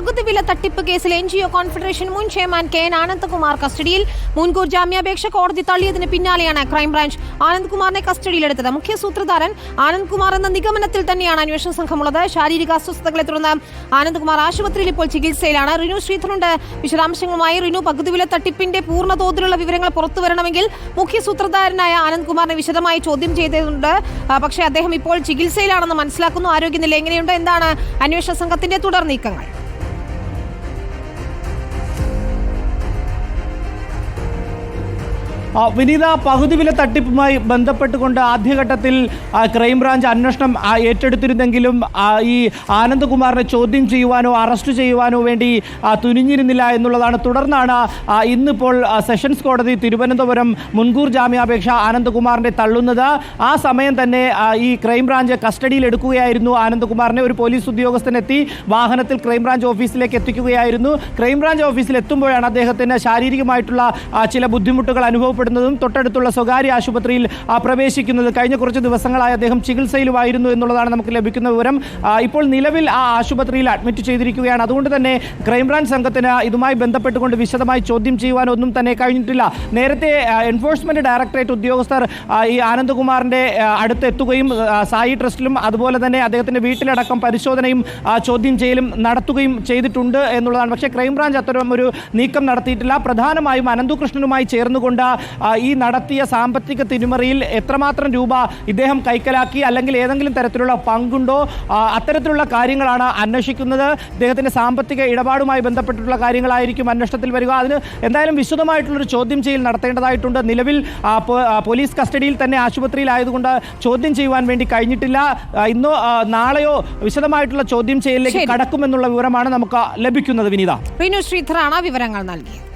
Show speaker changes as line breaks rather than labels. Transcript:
പകുതി വില തട്ടിപ്പ് കേസിൽ എൻ ജി ഒ കോൺഫെഡറേഷൻ മുൻ ചെയർമാൻ കെ എൻ ആനന്ദകുമാർ കസ്റ്റഡിയിൽ. മുൻകൂർ ജാമ്യാപേക്ഷ കോടതി തള്ളിയതിന് പിന്നാലെയാണ് ക്രൈംബ്രാഞ്ച് ആനന്ദ്കുമാറിനെ കസ്റ്റഡിയിലെടുത്തത്. മുഖ്യ സൂത്രധാരൻ ആനന്ദ്കുമാർ എന്ന നിഗമനത്തിൽ തന്നെയാണ് അന്വേഷണ സംഘമുള്ളത്. ശാരീരിക അസ്വസ്ഥതകളെ തുടർന്ന് ആനന്ദ്കുമാർ ആശുപത്രിയിൽ ഇപ്പോൾ ചികിത്സയിലാണ്. റിനു ശ്രീധറുണ്ട് വിശദാംശങ്ങളുമായി റിനു പകുതി വില തട്ടിപ്പിന്റെ പൂർണ തോതിലുള്ള വിവരങ്ങൾ പുറത്തു വരണമെങ്കിൽ മുഖ്യ സൂത്രധാരനായ ആനന്ദ്കുമാറിനെ വിശദമായി ചോദ്യം ചെയ്തിട്ടുണ്ട് പക്ഷേ അദ്ദേഹം ഇപ്പോൾ ചികിത്സയിലാണെന്ന് മനസ്സിലാക്കുന്നു. ആരോഗ്യനില എങ്ങനെയുണ്ട്? എന്താണ് അന്വേഷണ സംഘത്തിന്റെ തുടർ നീക്കങ്ങൾ?
വിനീത പകുതി വില തട്ടിപ്പുമായി ബന്ധപ്പെട്ടുകൊണ്ട് ആദ്യഘട്ടത്തിൽ ക്രൈംബ്രാഞ്ച് അന്വേഷണം ഏറ്റെടുത്തിരുന്നെങ്കിലും ഈ ആനന്ദകുമാറിനെ ചോദ്യം ചെയ്യുവാനോ അറസ്റ്റ് ചെയ്യുവാനോ വേണ്ടി തുനിഞ്ഞിരുന്നില്ല എന്നുള്ളതാണ്. തുടർന്നാണ് ഇന്നിപ്പോൾ സെഷൻസ് കോടതി തിരുവനന്തപുരം മുൻകൂർ ജാമ്യാപേക്ഷ ആനന്ദകുമാറിനെ തള്ളുന്നത്. ആ സമയം തന്നെ ഈ ക്രൈംബ്രാഞ്ച് കസ്റ്റഡിയിൽ എടുക്കുകയായിരുന്നു ആനന്ദകുമാറിനെ. ഒരു പോലീസ് ഉദ്യോഗസ്ഥനെത്തി വാഹനത്തിൽ ക്രൈംബ്രാഞ്ച് ഓഫീസിലേക്ക് എത്തിക്കുകയായിരുന്നു. ക്രൈംബ്രാഞ്ച് ഓഫീസിൽ എത്തുമ്പോഴാണ് അദ്ദേഹത്തിന് ശാരീരികമായിട്ടുള്ള ചില ബുദ്ധിമുട്ടുകൾ അനുഭവപ്പെടുന്നതും. തൊട്ടടുത്തുള്ള സ്വകാര്യ ആശുപത്രിയിൽ പ്രവേശിക്കുന്നത്. കഴിഞ്ഞ കുറച്ച് ദിവസങ്ങളായി അദ്ദേഹം ചികിത്സയിലുമായിരുന്നു എന്നുള്ളതാണ് നമുക്ക് ലഭിക്കുന്ന വിവരം. ഇപ്പോൾ നിലവിൽ ആ ആശുപത്രിയിൽ അഡ്മിറ്റ് ചെയ്തിരിക്കുകയാണ്. അതുകൊണ്ട് തന്നെ ക്രൈംബ്രാഞ്ച് സംഘത്തിന് ഇതുമായി ബന്ധപ്പെട്ടുകൊണ്ട് വിശദമായി ചോദ്യം ചെയ്യുവാനൊന്നും തന്നെ കഴിഞ്ഞിട്ടില്ല. നേരത്തെ എൻഫോഴ്സ്മെന്റ് ഡയറക്ടറേറ്റ് ഉദ്യോഗസ്ഥർ ഈ ആനന്ദകുമാറിന്റെ അടുത്ത് എത്തുകയും സായി ട്രസ്റ്റിലും അതുപോലെ തന്നെ അദ്ദേഹത്തിന്റെ വീട്ടിലടക്കം പരിശോധനയും ചോദ്യം ചെയ്യലും നടത്തുകയും ചെയ്തിട്ടുണ്ട് എന്നുള്ളതാണ്. പക്ഷേ ക്രൈംബ്രാഞ്ച് അത്തരം ഒരു നീക്കം നടത്തിയിട്ടില്ല. പ്രധാനമായും അനന്തുകൃഷ്ണനുമായി ചേർന്നുകൊണ്ട് ഈ നടത്തിയ സാമ്പത്തിക തിരിമറിയിൽ എത്രമാത്രം രൂപ ഇദ്ദേഹം കൈക്കലാക്കി അല്ലെങ്കിൽ ഏതെങ്കിലും തരത്തിലുള്ള പങ്കുണ്ടോ? അത്തരത്തിലുള്ള കാര്യങ്ങളാണ് അന്വേഷിക്കുന്നത്. ഇദ്ദേഹത്തിന്റെ സാമ്പത്തിക ഇടപാടുമായി ബന്ധപ്പെട്ടിട്ടുള്ള കാര്യങ്ങളായിരിക്കും അന്വേഷണത്തിൽ വരിക. അതിന് എന്തായാലും വിശദമായിട്ടുള്ളൊരു ചോദ്യം ചെയ്യൽ നടത്തേണ്ടതായിട്ടുണ്ട്. നിലവിൽ പോലീസ് കസ്റ്റഡിയിൽ തന്നെ ആശുപത്രിയിലായതുകൊണ്ട് ചോദ്യം ചെയ്യുവാൻ വേണ്ടി കഴിഞ്ഞിട്ടില്ല. ഇന്നോ നാളെയോ വിശദമായിട്ടുള്ള ചോദ്യം ചെയ്യലിലേക്ക്. കടക്കുമെന്നുള്ള വിവരമാണ് നമുക്ക് ലഭിക്കുന്നത്. വിനീത.
വിനു ശ്രീധറാണ് വിവരങ്ങൾ നൽകിയത്.